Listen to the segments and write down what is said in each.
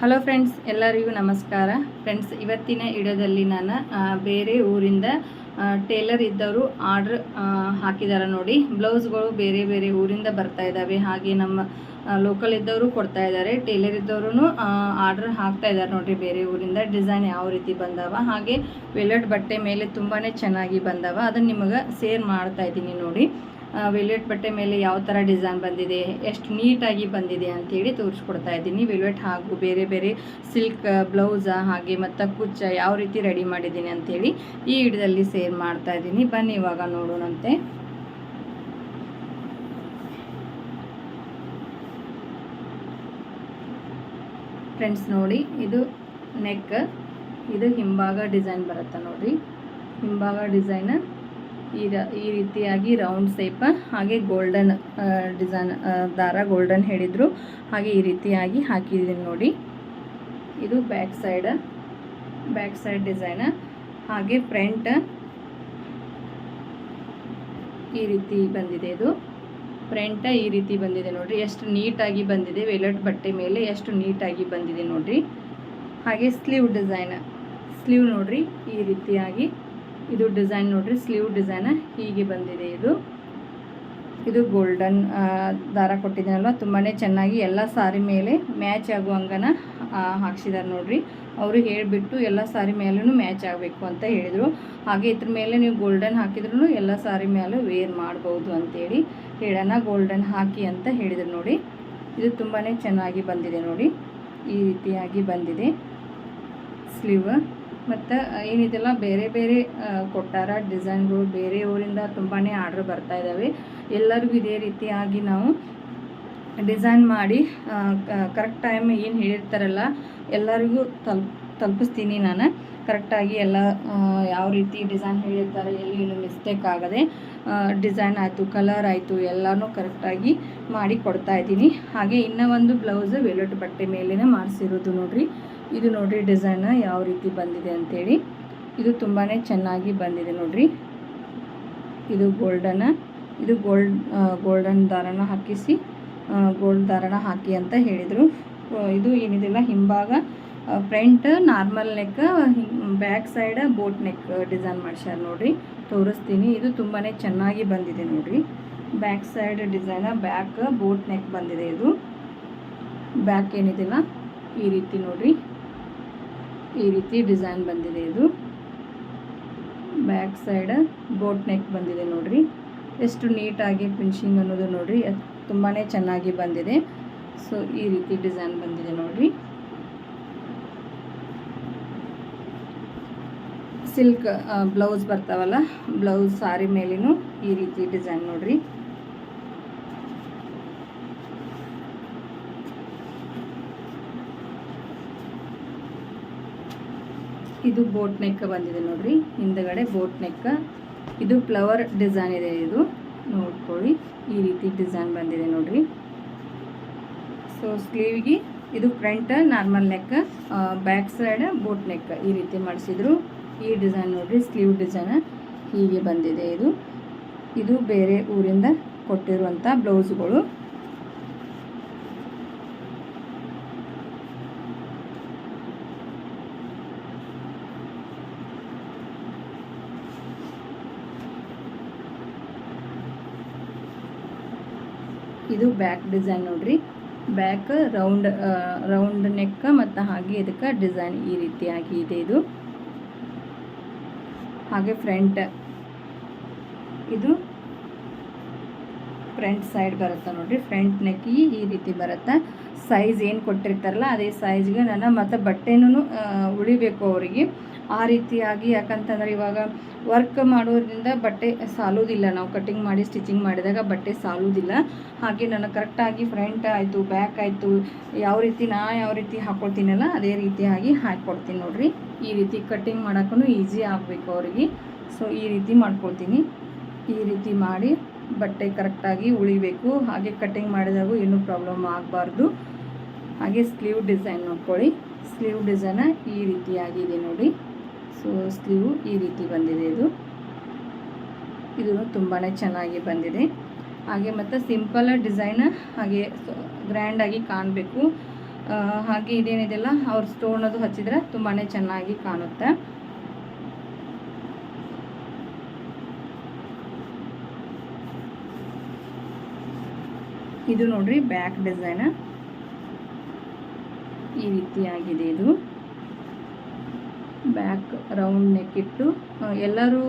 Hello friends ಎಲ್ಲರಿಗೂ ನಮಸ್ಕಾರ. Friends ಇವತ್ತಿನ ಇಡದಲ್ಲಿ ನಾನು ಬೇರೆ ಊರಿಂದ ಟೇಲರ್ ಇದ್ದವರು ಆರ್ಡ್ರ್ ಹಾಕಿದ್ದಾರೆ ನೋಡಿ. ಬ್ಲೌಸ್ಗಳು ಬೇರೆ ಬೇರೆ ಊರಿಂದ ಬರ್ತಾ ಇದ್ದಾವೆ. ಹಾಗೆ ನಮ್ಮ ಲೋಕಲ್ ಇದ್ದವರು ಕೊಡ್ತಾ ಇದ್ದಾರೆ. ಟೇಲರ್ ಇದ್ದವರು ಆರ್ಡ್ರ್ ಹಾಕ್ತಾ ಇದ್ದಾರೆ ನೋಡ್ರಿ ಬೇರೆ ಊರಿಂದ. ಡಿಸೈನ್ ಯಾವ ರೀತಿ ಬಂದವ? ಹಾಗೆ ವೆಲ್ಲಡ್ ಬಟ್ಟೆ ಮೇಲೆ ತುಂಬಾ ಚೆನ್ನಾಗಿ ಬಂದವ. ಅದನ್ನು ನಿಮಗೆ ಸೇರ್ ಮಾಡ್ತಾ ಇದ್ದೀನಿ ನೋಡಿ. ವೆಲ್ವೆಟ್ ಬಟ್ಟೆ ಮೇಲೆ ಯಾವ ಥರ ಡಿಸೈನ್ ಬಂದಿದೆ, ಎಷ್ಟು ನೀಟಾಗಿ ಬಂದಿದೆ ಅಂತೇಳಿ ತೋರಿಸ್ಕೊಡ್ತಾ ಇದ್ದೀನಿ. ವೆಲ್ವೆಟ್ ಹಾಗೂ ಬೇರೆ ಬೇರೆ ಸಿಲ್ಕ್ ಬ್ಲೌಸ ಹಾಗೆ ಮತ್ತು ಕುಚ್ಚ ಯಾವ ರೀತಿ ರೆಡಿ ಮಾಡಿದ್ದೀನಿ ಅಂತೇಳಿ ಈ ಹಿಡಿದಲ್ಲಿ ಸೇರ್ ಮಾಡ್ತಾ ಇದ್ದೀನಿ. ಬನ್ನಿ ಇವಾಗ ನೋಡೋಣಂತೆ. ಫ್ರೆಂಡ್ಸ್ ನೋಡಿ, ಇದು ನೆಕ್, ಇದು ಹಿಂಭಾಗ ಡಿಸೈನ್ ಬರುತ್ತೆ ನೋಡಿ. ಹಿಂಭಾಗ ಡಿಸೈನ್ ಈ ಈ ರೀತಿಯಾಗಿ ರೌಂಡ್ ಶೇಪ್ ಹಾಗೆ ಗೋಲ್ಡನ್ ಡಿಸೈನ್ ದಾರ ಗೋಲ್ಡನ್ ಹೇಳಿದರು. ಹಾಗೆ ಈ ರೀತಿಯಾಗಿ ಹಾಕಿದ್ದೀನಿ ನೋಡಿ. ಇದು back side back side design ಹಾಗೆ ಫ್ರಂಟ್ ಈ ರೀತಿ ಬಂದಿದೆ ಇದು. ಫ್ರಂಟ್ ಈ ರೀತಿ ಬಂದಿದೆ ನೋಡ್ರಿ. ಎಷ್ಟು ನೀಟಾಗಿ ಬಂದಿದೆ ವೆಲೆಟ್ ಬಟ್ಟೆ ಮೇಲೆ ಎಷ್ಟು ನೀಟಾಗಿ ಬಂದಿದೆ ನೋಡ್ರಿ. ಹಾಗೆ ಸ್ಲೀವ್ ಡಿಸೈನ್ ಸ್ಲೀವ್ ನೋಡ್ರಿ, ಈ ರೀತಿಯಾಗಿ ಇದು ಡಿಸೈನ್ ನೋಡ್ರಿ, ಸ್ಲೀವ್ ಡಿಸೈನ್ ಹೀಗೆ ಬಂದಿದೆ ಇದು. ಇದು ಗೋಲ್ಡನ್ ದಾರ ಕೊಟ್ಟಿದ್ದೀನಲ್ವ? ತುಂಬಾ ಚೆನ್ನಾಗಿ ಎಲ್ಲ ಸಾರಿ ಮೇಲೆ ಮ್ಯಾಚ್ ಆಗುವಂಗನ ಹಾಕ್ಸಿದ್ದಾರೆ ನೋಡ್ರಿ. ಅವರು ಹೇಳಿಬಿಟ್ಟು ಎಲ್ಲ ಸಾರಿ ಮೇಲೂ ಮ್ಯಾಚ್ ಆಗಬೇಕು ಅಂತ ಹೇಳಿದರು. ಹಾಗೆ ಇದ್ರ ಮೇಲೆ ನೀವು ಗೋಲ್ಡನ್ ಹಾಕಿದ್ರು ಎಲ್ಲ ಸಾರಿ ಮೇಲೆ ವೇರ್ ಮಾಡ್ಬೋದು ಅಂತೇಳಿ ಹೇಳೋಣ ಗೋಲ್ಡನ್ ಹಾಕಿ ಅಂತ ಹೇಳಿದರು ನೋಡಿ. ಇದು ತುಂಬಾ ಚೆನ್ನಾಗಿ ಬಂದಿದೆ ನೋಡಿ. ಈ ರೀತಿಯಾಗಿ ಬಂದಿದೆ. ಸ್ಲೀವ್, ಮತ್ತು ಏನಿದೆಲ್ಲ ಬೇರೆ ಬೇರೆ ಕೊಟ್ಟಾರ, ಡಿಸೈನ್ಗಳು ಬೇರೆ ಊರಿಂದ ತುಂಬಾ ಆರ್ಡ್ರ್ ಬರ್ತಾ ಇದ್ದಾವೆ ಎಲ್ಲರಿಗೂ ಇದೇ ರೀತಿಯಾಗಿ ನಾವು ಡಿಸೈನ್ ಮಾಡಿ ಕರೆಕ್ಟ್ ಟೈಮ್ ಏನು ಹೇಳಿರ್ತಾರಲ್ಲ, ಎಲ್ಲರಿಗೂ ತಲ್, ತಲುಪಿಸ್ತೀನಿ ನಾನು. ಕರೆಕ್ಟಾಗಿ ಎಲ್ಲ ಯಾವ ರೀತಿ ಡಿಸೈನ್ ಹೇಳಿರ್ತಾರೆ, ಎಲ್ಲಿ ಮಿಸ್ಟೇಕ್ ಆಗದೆ ಡಿಸೈನ್ ಆಯಿತು, ಕಲರ್ ಆಯಿತು, ಎಲ್ಲನೂ ಕರೆಕ್ಟಾಗಿ ಮಾಡಿ ಕೊಡ್ತಾ ಇದ್ದೀನಿ. ಹಾಗೆ ಇನ್ನೂ ಒಂದು ಬ್ಲೌಸ್ ವೆಲ್ವೆಟ್ ಬಟ್ಟೆ ಮೇಲೇ ಮಾಡಿಸಿರೋದು ನೋಡ್ರಿ. ಇದು ನೋಡ್ರಿ ಡಿಸೈನ್ ಯಾವ ರೀತಿ ಬಂದಿದೆ ಅಂತೇಳಿ. ಇದು ತುಂಬಾ ಚೆನ್ನಾಗಿ ಬಂದಿದೆ ನೋಡಿರಿ. ಇದು ಗೋಲ್ಡನ್, ಇದು ಗೋಲ್ಡ್ ಗೋಲ್ಡನ್ ದಾರನ ಹಾಕಿಸಿ ಗೋಲ್ಡ್ ದಾರನ ಹಾಕಿ ಅಂತ ಹೇಳಿದರು. ಇದು ಏನಿದೆಲ್ಲ, ಹಿಂಭಾಗ front normal neck back side boat neck design ಮಾಡ್ಸ್ಯಾರ ನೋಡ್ರಿ. ತೋರಿಸ್ತೀನಿ, ಇದು ತುಂಬಾ ಚೆನ್ನಾಗಿ ಬಂದಿದೆ ನೋಡ್ರಿ. Back side design, back boat neck ಬಂದಿದೆ ಇದು. ಬ್ಯಾಕ್ ಏನಿದೆಲ್ಲ, ಈ ರೀತಿ ನೋಡ್ರಿ. ಈ ರೀತಿ ಡಿಸೈನ್ ಬಂದಿದೆ ಇದು. ಬ್ಯಾಕ್ ಸೈಡ್ ಬೋಟ್ ನೆಕ್ ಬಂದಿದೆ ನೋಡ್ರಿ. ಎಷ್ಟು ನೀಟಾಗಿ ಫಿನಿಶಿಂಗ್ ಅನ್ನೋದು ನೋಡ್ರಿ. ತುಂಬಾ ಚೆನ್ನಾಗಿ ಬಂದಿದೆ. ಸೊ, ಈ ರೀತಿ ಡಿಸೈನ್ ಬಂದಿದೆ ನೋಡ್ರಿ. ಸಿಲ್ಕ್ ಬ್ಲೌಸ್ ಬರ್ತಾವಲ್ಲ, ಬ್ಲೌಸ್ ಸಾರಿ ಮೇಲಿನೂ ಈ ರೀತಿ ಡಿಸೈನ್ ನೋಡ್ರಿ. ಇದು ಬೋಟ್ ನೆಕ್ ಬಂದಿದೆ ನೋಡ್ರಿ. ಹಿಂದಗಡೆ ಬೋಟ್ ನೆಕ್. ಇದು ಫ್ಲವರ್ ಡಿಸೈನ್ ಇದೆ ಇದು. ನೋಡ್ಕೊಳ್ಳಿ. ಈ ರೀತಿ ಡಿಸೈನ್ ಬಂದಿದೆ ನೋಡ್ರಿ. ಸೊ ಸ್ಲೀವ್ಗೆ ಇದು front normal neck back side boat neck ಈ ರೀತಿ ಮಾಡಿಸಿದ್ರು. ಈ ಡಿಸೈನ್ ನೋಡ್ರಿ ಸ್ಲೀವ್ ಡಿಸೈನ್ ಹೀಗೆ ಬಂದಿದೆ ಇದು. ಇದು ಬೇರೆ ಊರಿಂದ ಕೊಟ್ಟಿರುವಂಥ ಬ್ಲೌಸ್ಗಳು. ಇದು ಬ್ಯಾಕ್ ಡಿಸೈನ್ ನೋಡ್ರಿ. ಬ್ಯಾಕ್ ರೌಂಡ್ ರೌಂಡ್ ನೆಕ್ ಮತ್ತು ಹಾಗೆ ಇದಕ್ಕೆ ಡಿಸೈನ್ ಈ ರೀತಿಯಾಗಿ ಇದೆ ಇದು. ಹಾಗೆ ಫ್ರಂಟ್ ಇದು ಫ್ರಂಟ್ ಸೈಡ್ ಬರುತ್ತೆ ನೋಡ್ರಿ. ಫ್ರಂಟ್ ನೆಕ್ಕಿ ಈ ರೀತಿ ಬರುತ್ತೆ. ಸೈಜ್ ಏನು ಕೊಟ್ಟಿರ್ತಾರಲ್ಲ, ಅದೇ ಸೈಜ್ಗೆ ನಾನು ಮತ್ತು ಬಟ್ಟೆನೂ ಉಳಿಬೇಕು ಅವರಿಗೆ. ಆ ರೀತಿಯಾಗಿ ಯಾಕಂತಂದ್ರೆ ಇವಾಗ ವರ್ಕ್ ಮಾಡೋದ್ರಿಂದ ಬಟ್ಟೆ ಸಾಲೋದಿಲ್ಲ ನಾವು ಕಟ್ಟಿಂಗ್ ಮಾಡಿ ಸ್ಟಿಚಿಂಗ್ ಮಾಡಿದಾಗ ಬಟ್ಟೆ ಸಾಲೋದಿಲ್ಲ ಹಾಗೆ ನಾನು ಕರೆಕ್ಟಾಗಿ ಫ್ರಂಟ್ ಆಯಿತು ಬ್ಯಾಕ್ ಆಯಿತು, ಯಾವ ರೀತಿ ನಾ ಯಾವ ರೀತಿ ಹಾಕ್ಕೊಳ್ತೀನಲ್ಲ ಅದೇ ರೀತಿಯಾಗಿ ಹಾಕ್ಕೊಡ್ತೀನಿ ನೋಡಿರಿ. ಈ ರೀತಿ ಕಟ್ಟಿಂಗ್ ಮಾಡೋಕ್ಕೂ ಈಸಿ ಆಗಬೇಕು ಅವರಿಗೆ. ಸೊ ಈ ರೀತಿ ಮಾಡ್ಕೊಳ್ತೀನಿ. ಈ ರೀತಿ ಮಾಡಿ ಬಟ್ಟೆ ಕರೆಕ್ಟಾಗಿ ಉಳಿಬೇಕು. ಹಾಗೆ ಕಟ್ಟಿಂಗ್ ಮಾಡಿದಾಗೂ ಏನೂ ಪ್ರಾಬ್ಲಮ್ ಆಗಬಾರ್ದು. ಹಾಗೆ ಸ್ಲೀವ್ ಡಿಸೈನ್ ನೋಡ್ಕೊಳ್ಳಿ. ಸ್ಲೀವ್ ಡಿಸೈನ ಈ ರೀತಿಯಾಗಿದೆ ನೋಡಿ. ಸೊ ಸ್ಲೀವ್ ಈ ರೀತಿ ಬಂದಿದೆ ಇದು. ಇದು ತುಂಬಾ ಚೆನ್ನಾಗಿ ಬಂದಿದೆ. ಹಾಗೆ ಮತ್ತು ಸಿಂಪಲ್ ಡಿಸೈನ್ ಹಾಗೆ ಗ್ರ್ಯಾಂಡಾಗಿ ಕಾಣಬೇಕು. ಹಾಗೆ ಇದೇನಿದೆಲ್ಲ, ಅವ್ರ ಸ್ಟೋನ್ ಅದು ಹಚ್ಚಿದ್ರೆ ತುಂಬಾ ಚೆನ್ನಾಗಿ ಕಾಣುತ್ತೆ. ಇದು ನೋಡ್ರಿ ಬ್ಯಾಕ್ ಡಿಸೈನ್ ಈ ರೀತಿಯಾಗಿದೆ ಇದು. ಬ್ಯಾಕ್ ರೌಂಡ್ ನೆಕ್ ಇಟ್ಟು ಎಲ್ಲರೂ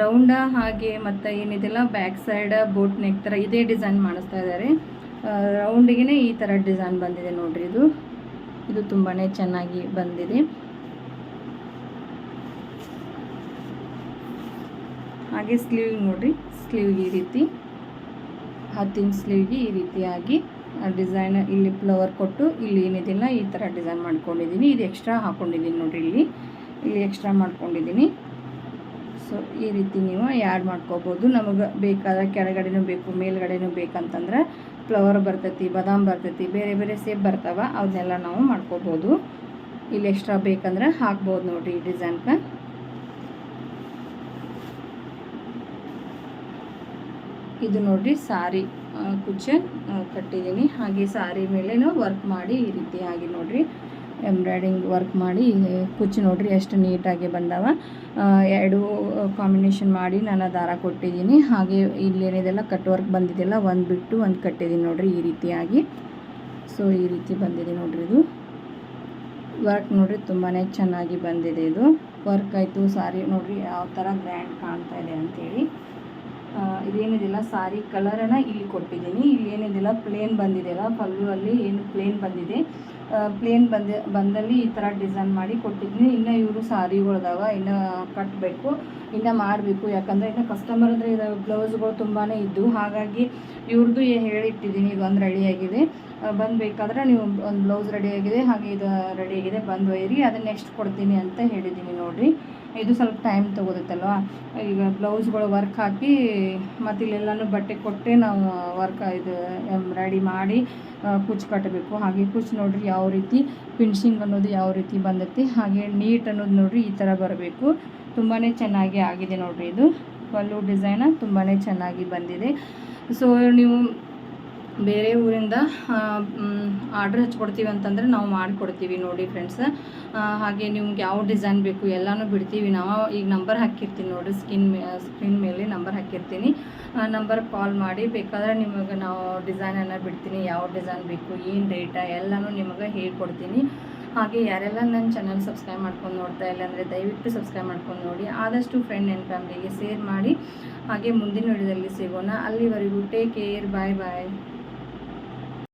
ರೌಂಡ ಹಾಗೆ ಮತ್ತು ಏನಿದೆಲ್ಲ ಬ್ಯಾಕ್ ಸೈಡ್ ಬೋಟ್ ನೆಕ್ ಥರ ಇದೇ ಡಿಸೈನ್ ಮಾಡಿಸ್ತಾ ಇದ್ದಾರೆ. ರೌಂಡಿಗೆ ಈ ಥರ ಡಿಸೈನ್ ಬಂದಿದೆ ನೋಡಿರಿ ಇದು. ಇದು ತುಂಬಾ ಚೆನ್ನಾಗಿ ಬಂದಿದೆ. ಹಾಗೆ ಸ್ಲೀವ್ ನೋಡಿರಿ ಸ್ಲೀವ್ ಈ ರೀತಿ, ಹತ್ತಿನ ಸ್ಲೀವ್ಗೆ ಈ ರೀತಿಯಾಗಿ. ಡಿಸೈನ್ ಇಲ್ಲಿ ಫ್ಲವರ್ ಕೊಟ್ಟು ಇಲ್ಲಿ ಏನಿದಿಲ್ಲ, ಈ ಥರ ಡಿಸೈನ್ ಮಾಡ್ಕೊಂಡಿದ್ದೀನಿ ಇದು ಎಕ್ಸ್ಟ್ರಾ ಹಾಕ್ಕೊಂಡಿದ್ದೀನಿ ನೋಡಿರಿ ಇಲ್ಲಿ. ಇಲ್ಲಿ ಎಕ್ಸ್ಟ್ರಾ ಮಾಡ್ಕೊಂಡಿದ್ದೀನಿ ಸೊ ಈ ರೀತಿ ನೀವು ಆ್ಯಡ್ ಮಾಡ್ಕೋಬೋದು. ನಮಗೆ ಬೇಕಾದ ಕೆಳಗಡೆನೂ ಬೇಕು, ಮೇಲ್ಗಡೆನೂ ಬೇಕಂತಂದ್ರೆ ಫ್ಲವರ್ ಬರ್ತೈತಿ, ಬಾದಾಮ್ ಬರ್ತೈತಿ, ಬೇರೆ ಬೇರೆ ಸೇಪ್ ಬರ್ತಾವ ಅದನ್ನೆಲ್ಲ ನಾವು ಮಾಡ್ಕೋಬೋದು. ಇಲ್ಲಿ ಎಕ್ಸ್ಟ್ರಾ ಬೇಕಂದ್ರೆ ಹಾಕ್ಬೋದು ನೋಡಿ ಈ ಡಿಸೈನ್ಗೆ ಇದು ನೋಡಿರಿ ಸಾರಿ. ಕುಚ್ಚು ಕಟ್ಟಿದ್ದೀನಿ. ಹಾಗೆ ಸಾರಿ ಮೇಲೇನು ವರ್ಕ್ ಮಾಡಿ ಈ ರೀತಿಯಾಗಿ ನೋಡಿರಿ. ಎಂಬ್ರಾಯ್ಡಿಂಗ್ ವರ್ಕ್ ಮಾಡಿ ಕುಚ್ಚು ನೋಡಿರಿ ಎಷ್ಟು ನೀಟಾಗಿ ಬಂದವ. ಎರಡು ಕಾಂಬಿನೇಷನ್ ಮಾಡಿ ನಾನು ದಾರ ಕೊಟ್ಟಿದ್ದೀನಿ. ಹಾಗೆ ಇಲ್ಲೇನಿದೆಲ್ಲ ಕಟ್ ವರ್ಕ್ ಬಂದಿದೆಲ್ಲ ಒಂದು ಬಿಟ್ಟು ಒಂದು ಕಟ್ಟಿದ್ದೀನಿ ನೋಡಿರಿ ಈ ರೀತಿಯಾಗಿ ಸೊ ಈ ರೀತಿ ಬಂದಿದೆ ನೋಡಿರಿ ಇದು. ವರ್ಕ್ ನೋಡಿರಿ ತುಂಬಾ ಚೆನ್ನಾಗಿ ಬಂದಿದೆ ಇದು. ವರ್ಕ್ ಆಯಿತು, ಸಾರಿ ನೋಡಿರಿ ಯಾವ ಥರ ಗ್ರ್ಯಾಂಡ್ ಕಾಣ್ತಾ ಇದೆ ಅಂತೇಳಿ. ಆ, ಇದೇನಿದೆಲ್ಲ ಸಾರಿ ಕಲರನ್ನು ಇಲ್ಲಿ ಕೊಟ್ಟಿದ್ದೀನಿ. ಇಲ್ಲಿ ಏನಿದೆಯಲ್ಲ ಪ್ಲೇನ್ ಬಂದಿದೆಯಲ್ಲ ಪಲ್ಲು ಅಲ್ಲಿ ಏನು ಪ್ಲೇನ್ ಬಂದಿದೆ. ಪ್ಲೇನ್ ಬಂದ ಬಂದಲ್ಲಿ ಈ ಥರ ಡಿಸೈನ್ ಮಾಡಿ ಕೊಟ್ಟಿದ್ದೀನಿ. ಇನ್ನು ಇವರು ಸಾರಿಗಳ್ದಾಗ ಇನ್ನು ಕಟ್ಟಬೇಕು ಇನ್ನು ಮಾಡಬೇಕು. ಯಾಕಂದರೆ ಇನ್ನು ಕಸ್ಟಮರ್ ಅಂದರೆ ಇದಾವೆ ಬ್ಲೌಸ್ಗಳು ತುಂಬಾ ಇದ್ದು ಹಾಗಾಗಿ ಇವ್ರದ್ದು ಹೇಳಿಟ್ಟಿದ್ದೀನಿ ಇದು ಒಂದು ರೆಡಿಯಾಗಿದೆ ಬಂದು ಬೇಕಾದ್ರೆ ನೀವು ಒಂದು ಬ್ಲೌಸ್ ರೆಡಿಯಾಗಿದೆ ಹಾಗೆ ಇದು ರೆಡಿಯಾಗಿದೆ ಬಂದು ಒಯ್ಯಿರಿ. ಅದನ್ನು ನೆಕ್ಸ್ಟ್ ಕೊಡ್ತೀನಿ ಅಂತ ಹೇಳಿದ್ದೀನಿ ನೋಡಿರಿ. ಇದು ಸ್ವಲ್ಪ ಟೈಮ್ ತೊಗೋದತ್ತಲ್ವ ಈಗ ಬ್ಲೌಸ್ಗಳು ವರ್ಕ್ ಹಾಕಿ, ಮತ್ತು ಇಲ್ಲೆಲ್ಲನೂ ಬಟ್ಟೆ ಕೊಟ್ಟು ನಾವು ವರ್ಕ್ ಇದು ರೆಡಿ ಮಾಡಿ ಕುಚ್ಚು ಕಟ್ಟಬೇಕು ಹಾಗೆ ಕುಚ್ಚು ನೋಡ್ರಿ ಯಾವ ರೀತಿ ಫಿನಿಶಿಂಗ್ ಅನ್ನೋದು ಯಾವ ರೀತಿ ಬಂದೈತಿ. ಹಾಗೆ ನೀಟ್ ಅನ್ನೋದು ನೋಡ್ರಿ ಈ ಥರ ಬರಬೇಕು. ತುಂಬಾ ಚೆನ್ನಾಗಿ ಆಗಿದೆ ನೋಡ್ರಿ ಇದು. ಪಲ್ಲು ಡಿಸೈನ ತುಂಬಾ ಚೆನ್ನಾಗಿ ಬಂದಿದೆ. ಸೊ ನೀವು ಬೇರೆ ಊರಿಂದ ಆರ್ಡ್ರ್ ಹಚ್ಕೊಡ್ತೀವಿ ಅಂತಂದರೆ ನಾವು ಮಾಡಿಕೊಡ್ತೀವಿ ನೋಡಿ ಫ್ರೆಂಡ್ಸ್ ಹಾಗೆ ನಿಮ್ಗೆ ಯಾವ ಡಿಸೈನ್ ಬೇಕು ಎಲ್ಲನೂ ಬಿಡ್ತೀವಿ. ನಾವು ಈಗ ನಂಬರ್ ಹಾಕಿರ್ತೀನಿ ನೋಡಿ ಸ್ಕಿನ್ ಸ್ಕ್ರೀನ್ ಮೇಲೆ ನಂಬರ್ ಹಾಕಿರ್ತೀನಿ. ನಂಬರ್ ಕಾಲ್ ಮಾಡಿ, ಬೇಕಾದ್ರೆ ನಿಮಗೆ ನಾವು ಡಿಸೈನನ್ನು ಬಿಡ್ತೀನಿ, ಯಾವ ಡಿಸೈನ್ ಬೇಕು, ಏನು ರೇಟ ಎಲ್ಲನೂ ನಿಮಗೆ ಹೇಳ್ಕೊಡ್ತೀನಿ. ಹಾಗೆ ಯಾರೆಲ್ಲ ನನ್ನ ಚಾನಲ್ ಸಬ್ಸ್ಕ್ರೈಬ್ ಮಾಡ್ಕೊಂಡು ನೋಡ್ತಾ ಇಲ್ಲ ಅಂದರೆ ದಯವಿಟ್ಟು ಸಬ್ಸ್ಕ್ರೈಬ್ ಮಾಡ್ಕೊಂಡು ನೋಡಿ. ಆದಷ್ಟು ಫ್ರೆಂಡ್ ಆ್ಯಂಡ್ ಫ್ಯಾಮಿಲಿಗೆ ಶೇರ್ ಮಾಡಿ, ಹಾಗೆ ಮುಂದಿನ ವಿಡಿಯೋದಲ್ಲಿ ಸಿಗೋಣ. ಅಲ್ಲಿವರೆಗೂ ಟೇಕ್ ಕೇರ್ ಬಾಯ್ ಬಾಯ್